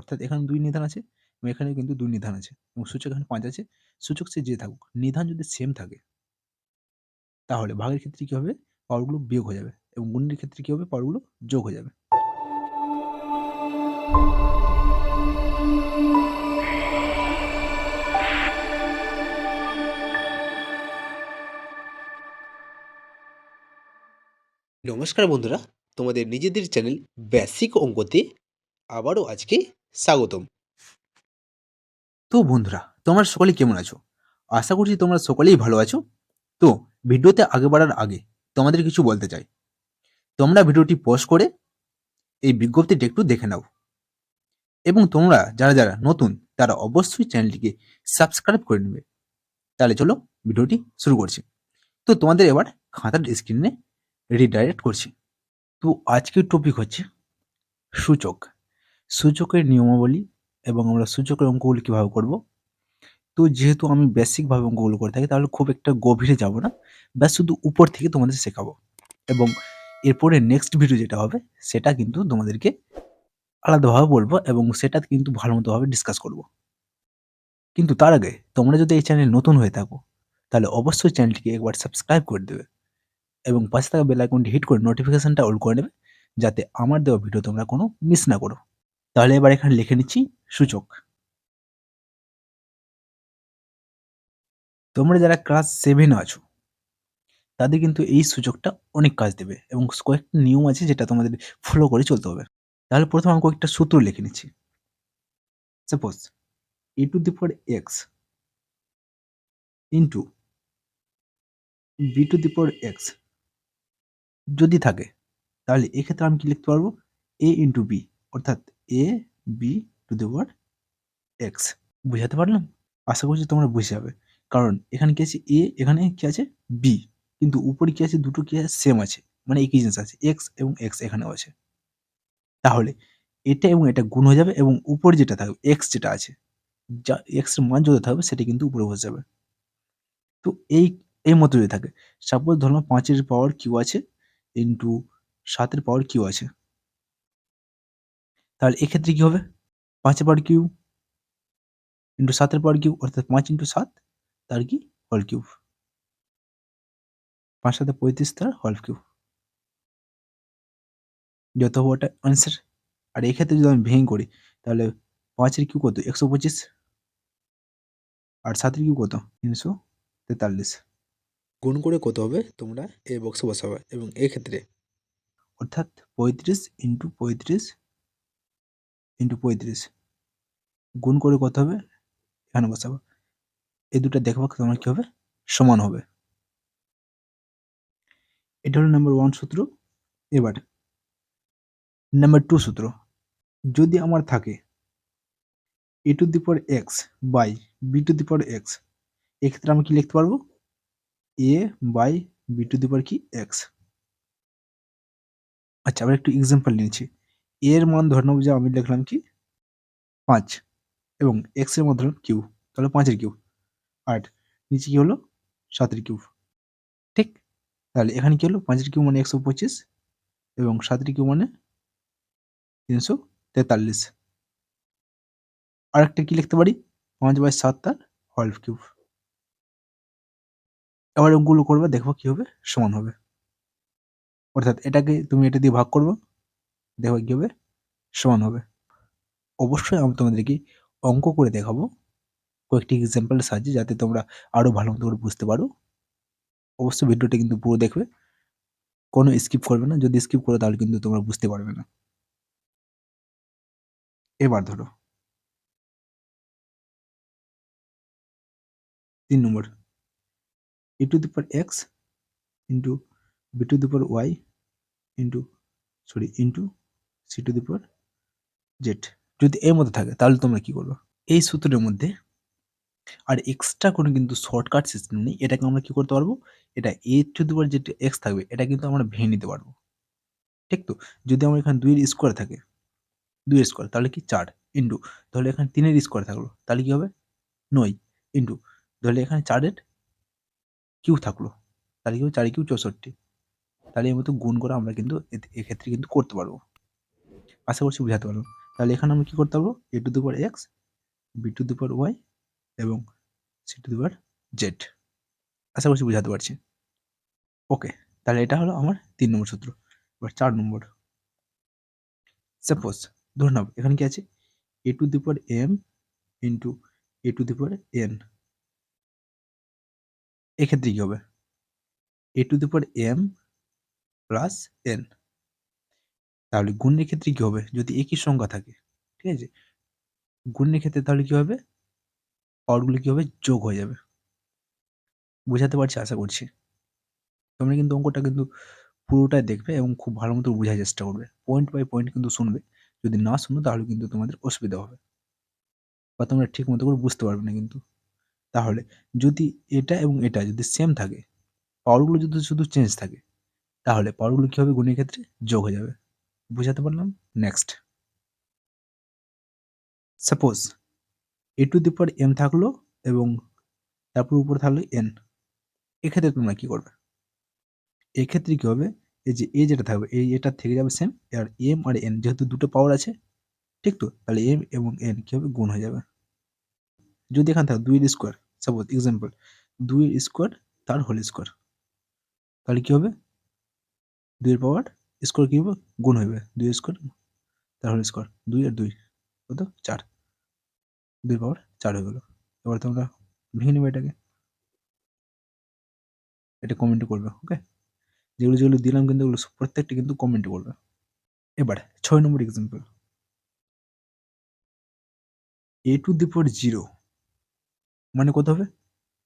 অর্থাৎ এখানে দুই নিধান আছে এবং এখানে কিন্তু দুই নিধান আছে এবং সূচক এখানে পাঁচ আছে। সূচক সে যে থাকুক, নিধান যদি সেম থাকে, তাহলে ভাগের ক্ষেত্রে কী হবে? পাওয়ারগুলো বিয়োগ হয়ে যাবে এবং গুণের ক্ষেত্রে কী হবে? পাওয়ারগুলো যোগ হয়ে যাবে। নমস্কার বন্ধুরা, তোমাদের নিজেদের চ্যানেল বেসিক অঙ্কতে আবারও আজকে স্বাগতম। তো বন্ধুরা, তোমরা সকলে কেমন আছো? আশা করছি তোমরা সকলেই ভালো আছো। তো, ভিডিওতে আগে বাড়ার আগে তোমাদের কিছু বলতে চাই। তোমরা ভিডিওটি পজ করে এই বিজ্ঞপ্তিটি একটু দেখে নাও। এবং তোমরা যারা যারা নতুন, তারা অবশ্যই চ্যানেলটিকে সাবস্ক্রাইব করে নেবে। তাহলে চলো ভিডিওটি শুরু করছি। তো, তোমাদের এবার খাতার স্ক্রিনে রিডাইরেক্ট করছি। তো, আজকের টপিক হচ্ছে সূচক। সূচকের নিয়মাবলী এবং আমরা সূচকের অঙ্কগুলো কীভাবে করব? তো যেহেতু আমি বেসিকভাবে অঙ্কগুলো করে থাকি, তাহলে খুব একটা গভীরে যাব না। ব্যাস শুধু উপর থেকে তোমাদের শেখাবো। এবং এরপরে নেক্সট ভিডিও যেটা হবে, সেটা কিন্তু তোমাদেরকে আলাদাভাবে বলব এবং সেটা কিন্তু ভালো মতোভাবে ডিসকাস করব। কিন্তু তার আগে তোমরা যদি এই চ্যানেল নতুন হয়ে থাকো, তাহলে অবশ্যই চ্যানেলটিকে একবার সাবস্ক্রাইব করে দেবে এবং পাশে থাকা বেল আইকনটি হিট করে নোটিফিকেশানটা অল করে নেবে, যাতে আমার দেওয়া ভিডিও তোমরা কোনো মিস না করো। তাহলে এবার এখানে লিখে নিচ্ছি সূচক। তোমরা যারা ক্লাস সেভেনে আছো, তাদের কিন্তু এই সূচকটা অনেক কাজ দেবে এবং কয়েকটা নিয়ম আছে যেটা তোমাদের ফলো করে চলতে হবে। তাহলে প্রথমে আমি কয়েকটা সূত্র লিখে নিচ্ছি। Suppose a to the power x into b to the power x যদি থাকে, তাহলে এক্ষেত্রে আমি কি লিখতে পারব? এ ইন্টু বি অর্থাৎ a b to the power x বুঝাতে পারলাম? আশা করছি তোমরা বুঝে যাবে। কারণ এখানে কি আছে? এ এখানে কি আছে? বি কিন্তু উপরে কি আছে? দুটো কি আছে? সেম আছে। মানে একই জিনিস আছে। এক্স এবং এক্স এখানেও আছে। তাহলে এটা এবং এটা গুণ হয়ে যাবে এবং উপরে যেটা থাকবে এক্স যেটা আছে, যা এক্সের মান যত থাকবে সেটা কিন্তু উপরে বসে যাবে। তো এই এই মতো যদি থাকে সাপোজ ধরলাম পাঁচের পাওয়ার কিউ আছে ইন্টু সাতের পাওয়ার কিউ আছে। তাহলে এক্ষেত্রে কি হবে? পাঁচের পাওয়ার কিউ ইন্টু সাতের পাওয়ার কিউ অর্থাৎ পাঁচ ইন্টু সাত তার কি? হল কিউব। পাঁচ সাথে পঁয়ত্রিশ তার হল কিউব। যত ওটা আনসার আর এক্ষেত্রে যদি আমি ভেঙে করি তাহলে পাঁচের কিউ কত? একশো পঁচিশ। আর সাতের কিউ কত? তিনশো তেতাল্লিশ। গুণ করে কত হবে? তোমরা এই বক্সে বসাবে। এবং এক্ষেত্রে অর্থাৎ পঁয়ত্রিশ ইন্টু পঁয়ত্রিশ ইন্টু পঁয়ত্রিশ। গুণ করে কত হবে? এখানে বসাবো। এই দুটো দেখব তোমার কী হবে? সমান হবে। এটা হলো নাম্বার ওয়ান সূত্র। এবার নাম্বার টু সূত্র। যদি আমার থাকে a to the power x by b to the power x এক্ষেত্রে আমি কি লিখতে পারব? A by b to the power কি? এক্স আচ্ছা আবার একটু এক্সাম্পল নিয়েছি এর মান ধরে নেব যে আমি লিখলাম কি? পাঁচ। এবং এক্সের মান ধরলাম কিউ। তাহলে পাঁচের কিউ। আট। নিচে কি হলো? সাতের কিউ। ঠিক? তাহলে এখানে কি হলো? পাঁচের কিউ মানে একশো পঁচিশ। এবং সাতের কিউ মানে তিনশো তেতাল্লিশ। আরেকটা কি লিখতে পারি? পাঁচ বাই সাত তার হলফ কিউব। এবার ওগুলো করবে, দেখব কি হবে? সমান হবে। অর্থাৎ এটাকে তুমি এটা দিয়ে ভাগ করব। দেখো কি হবে সমান হবে। অবশ্যই আমি তোমাদেরকে অঙ্ক করে দেখাবো। কয়েকটি এক্সাম্পলের সাহায্যে যাতে তোমরা আরও ভালো মতো করে বুঝতে পারো। অবশ্যই ভিডিওটা কিন্তু পুরো দেখবে। কোনো স্কিপ করবে না। যদি স্কিপ করো, তাহলে কিন্তু তোমরা বুঝতে পারবে না। এবার ধরো। তিন নম্বর। The power x into b to the power y into sorry into c to the power z যদি এর মধ্যে থাকে, তাহলে তোমরা কি করবে? এই সূত্রের মধ্যে আর এক্সট্রা কোনো কিন্তু শর্টকাট সিস্টেম নেই। এটাকে আমরা কি করতে পারব? এটা এ টু দি পাওয়ার যেটা এক্স থাকবে। এটা কিন্তু আমরা ভেঙে নিতে পারব। ঠিক তো? যদি আমার এখানে দুইয়ের স্কোয়ার থাকে, দুইয়ের স্কোয়ার তাহলে কি? চার ইন্টু তাহলে এখানে তিনের স্কোয়ার থাকল। তাহলে কী হবে? নয় ইন্টু তাহলে এখানে চারের কিউ থাকল। তাহলে কি হবে? চারি কিউ চৌষট্টি। তাহলে এর মতো গুণ করে আমরা কিন্তু এক্ষেত্রে কিন্তু করতে পারব। আশা করছি বুঝাতে পারব তাহলে এখানে আমরা কী করতে পারব? A to the x b to the y এবং সি টু দি জেড আশা করছি বোঝাতে পারছি। ওকে তাহলে এটা হলো আমার তিন নম্বর সূত্র। এবার চার নম্বর। সাপোজ ধরে নাও, এখানে কি আছে? A to the m into a to the power n এক্ষেত্রে কী হবে? A to the power m plus n তাহলে গুণের ক্ষেত্রে কি হবে? যদি একই সংখ্যা থাকে, ঠিক আছে? গুণের ক্ষেত্রে তাহলে কি হবে? পাওয়ারগুলো কি হবে? যোগ হয়ে যাবে। বোঝাতে পারছি, আশা করছি। তোমরা কিন্তু অঙ্কটা কিন্তু পুরোটাই দেখবে এবং খুব ভালো মতো বোঝার চেষ্টা করবে। পয়েন্ট বাই পয়েন্ট কিন্তু শুনবে। যদি না শুনো, তাহলে কিন্তু তোমাদের অসুবিধা হবে। বা তোমরা ঠিক মতো করে বুঝতে পারবে না কিন্তু। তাহলে যদি এটা এবং এটা যদি সেম থাকে পাওয়ারগুলো যদি শুধু চেঞ্জ থাকে, তাহলে পাওয়ারগুলো কী হবে? গুণের ক্ষেত্রে যোগ হয়ে যাবে। বুঝাতে পারলাম? Next suppose a to the power m থাকল এবং তারপর উপর থাকল এন এক্ষেত্রে তোমরা কি করবে? এক্ষেত্রে কি হবে? এই যে এ যেটা থাকবে, এই এটা থেকে যাবে সেম আর এম আর এন যেহেতু দুটো পাওয়ার আছে, ঠিক তো? তাহলে এম এবং এন কি হবে? গুণ হয়ে যাবে। যদি এখানে থাকে দুইয়ের স্কোয়ার সাপোজ এক্সাম্পল দুইয়ের স্কোয়ার তার হোল স্কোয়ার তাহলে কী হবে? দুইয়ের পাওয়ার স্কোয়ার কী হবে গুণ হইবে। দুই স্কোয়ার তার হোল স্কোয়ার দুই আর দুই, কত? চার। দুই পাওয়ার চার হয়ে গেলো। এবার তোমরা ভেঙে নেবে এটাকে। এটা কমেন্ট করবে ওকে যেগুলো যেগুলো দিলাম কিন্তু ওগুলো প্রত্যেকটা কিন্তু কমেন্ট করবে। এবার ছয় নম্বর example a to the power zero মানে কত হবে?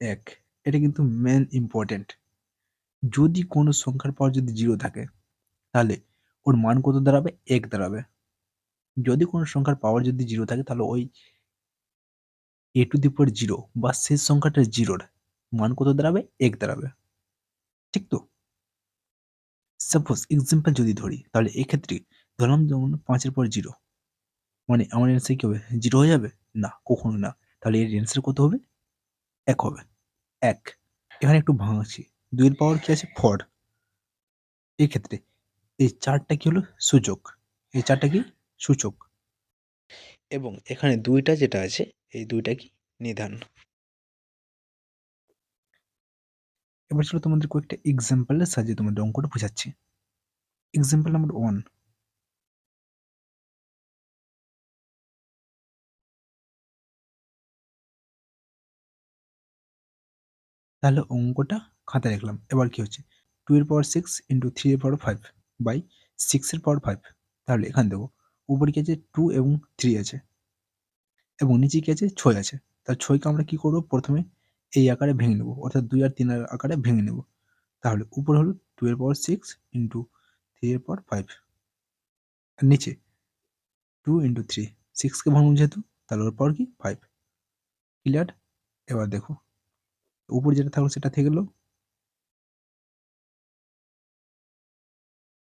এক। এটা কিন্তু মেন ইম্পর্টেন্ট যদি কোনো সংখ্যার পাওয়ার যদি জিরো থাকে তাহলে ওর মান কত দাঁড়াবে? এক দাঁড়াবে। যদি কোনো সংখ্যার পাওয়ার যদি জিরো থাকে, তাহলে ওই এ টু দি পাওয়ার জিরো বা শেষ সংখ্যাটা জিরোর মান কত দাঁড়াবে? এক দাঁড়াবে। ঠিক তো? সাপোজ এক্সাম্পল যদি ধরি, তাহলে এক্ষেত্রে ধরলাম যেমন পাঁচের পর জিরো মানে আমার অ্যান্সার কি হবে? জিরো হয়ে যাবে? না, কখনো না। তাহলে এর অ্যান্সার কত হবে? এক হবে। এক। এখানে একটু ভাঙাচ্ছি। দুইয়ের পাওয়ার কি আছে? ফর এক্ষেত্রে এই চারটা কি হলো? সূচক এই চারটা কি? সূচক। এবং এখানে দুইটা যেটা আছে এই দুইটা কি? নিধান। এবার ছিল তোমাদের কয়েকটা এক্সাম্পলের সাহায্যে তোমাদের অঙ্কটা বোঝাচ্ছি। এক্সাম্পল নাম্বার ওয়ান তাহলে অঙ্কটা খাতায় লিখলাম। এবার কি হচ্ছে? টু এর পাওয়ার সিক্স ইন্টু থ্রি এর পাওয়ার ফাইভ বাই সিক্সের পাওয়ার ফাইভ তাহলে এখানে দেবো উপরে কি আছে টু এবং থ্রি আছে এবং নিচে কি আছে ছয় আছে। তাহলে ছয়কে আমরা কি করব? প্রথমে এই আকারে ভেঙে নেব, অর্থাৎ দুই আর তিন আকারে ভেঙে নেব। তাহলে উপরে হলো টু এর পাওয়ার সিক্স ইন্টু থ্রি এর পাওয়ার ফাইভ আর নিচে টু ইন্টু থ্রি সিক্সকে ভাঙুন যেহেতু, তাহলে ওর পাওয়ার কি? ফাইভ ক্লিয়ার এবার দেখো, উপরে যেটা থাকল সেটা থেকে গেলো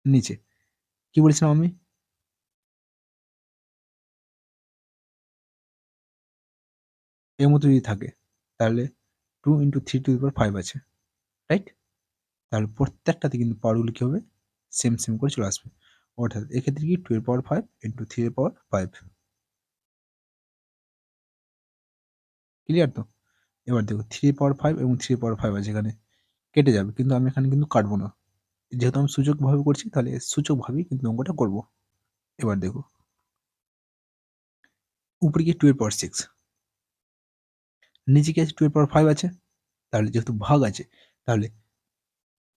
নিচে। কি বলেছিলাম আমি? এর মতো যদি থাকে, তাহলে two into three two power five আছে রাইট তাহলে প্রত্যেকটাতে কিন্তু পাওয়ারগুলো কী হবে? সেম সেম করে চলে আসবে। অর্থাৎ এক্ষেত্রে কি? টু এর পাওয়ার ফাইভ ইন্টু থ্রি এর পাওয়ার ফাইভ ক্লিয়ার তো? এবার দেখো থ্রি পাওয়ার ফাইভ এবং থ্রি পাওয়ার ফাইভ আছে এখানে। কেটে যাবে, কিন্তু আমি এখানে কিন্তু কাটবো না। যেহেতু আমি সূচকভাবে করছি, তাহলে সূচকভাবেই কিন্তু অঙ্কটা করব। এবার দেখো। উপরে গিয়ে টু এর পাওয়ার সিক্স নিচে কি আছে টু পাওয়ার ফাইভ আছে। তাহলে যেহেতু ভাগ আছে, তাহলে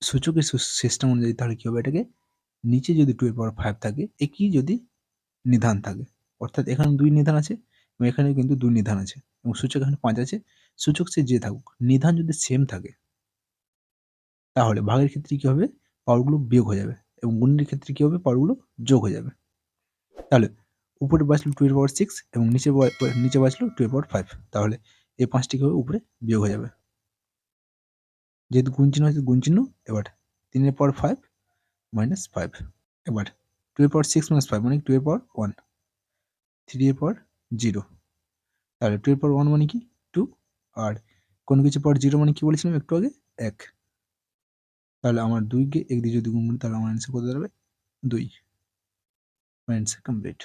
সূচকের সিস্টেম অনুযায়ী তাহলে কী হবে এটাকে? নিচে যদি টু এর পাওয়ার ফাইভ থাকে, একই যদি নিধান থাকে। অর্থাৎ এখানে দুই নিধান আছে এবং এখানে কিন্তু দুই নিধান আছে এবং সূচক এখানে পাঁচ আছে। সূচক সে যে থাকুক, নিধান যদি সেম থাকে, তাহলে ভাগের ক্ষেত্রে কী হবে? পাওয়ারগুলো বিয়োগ হয়ে যাবে এবং গুণের ক্ষেত্রে কী হবে? পাওয়ারগুলো যোগ হয়ে যাবে। তাহলে উপরে বাঁচলো টু এর পাওয়ার সিক্স এবং নিচে নিচে বাঁচলো টু এর পাওয়ার ফাইভ। তাহলে এই পাঁচটি কী হবে উপরে বিয়োগ হয়ে যাবে? যেহেতু গুণ চিহ্ন হচ্ছে গুণ চিহ্ন এবার তিনের পাওয়ার ফাইভ মাইনাস ফাইভ। এবার টু এর পাওয়ার সিক্স মাইনাস ফাইভ মানে টু এর পাওয়ার ওয়ান। থ্রি এর পাওয়ার জিরো। তাহলে টু এর পাওয়ার ওয়ান মানে কি? টু। আর কোনো কিছু পাওয়ার জিরো মানে কি বলেছিলাম একটু আগে? এক। তাহলে আমার দুইকে এক দিয়ে যদি গুণ করি, তাহলে আমার অ্যান্সার কত দাঁড়াবে? দুই। অ্যান্সার কমপ্লিট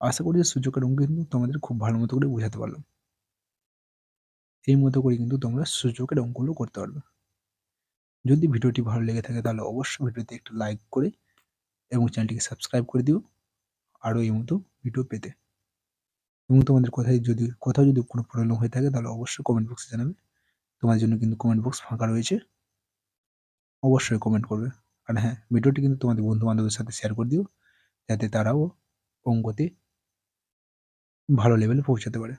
আশা করি যে সূচকের অঙ্ক কিন্তু তোমাদের খুব ভালো মতো করে বোঝাতে পারলাম। এই মতো করে কিন্তু তোমরা সূচকের অঙ্কগুলো করতে পারবে। যদি ভিডিওটি ভালো লেগে থাকে, তাহলে অবশ্যই ভিডিওতে একটু লাইক করে এবং চ্যানেলটিকে সাবস্ক্রাইব করে দিও আরও এই মতো ভিডিও পেতে। এবং তোমাদের কোথায় যদি, কোথাও যদি কোনো প্রবলেম হয়ে থাকে, তাহলে অবশ্যই কমেন্ট বক্সে জানাবে। তোমার জন্য কিন্তু কমেন্ট বক্স ফাঁকা রয়েছে। অবশ্যই কমেন্ট করবে। আর হ্যাঁ ভিডিওটি কিন্তু তোমাদের বন্ধু বান্ধবের সাথে শেয়ার করে দিও, যাতে তারাও অঙ্কতে ভালো লেভেলে পৌঁছাতে পারে।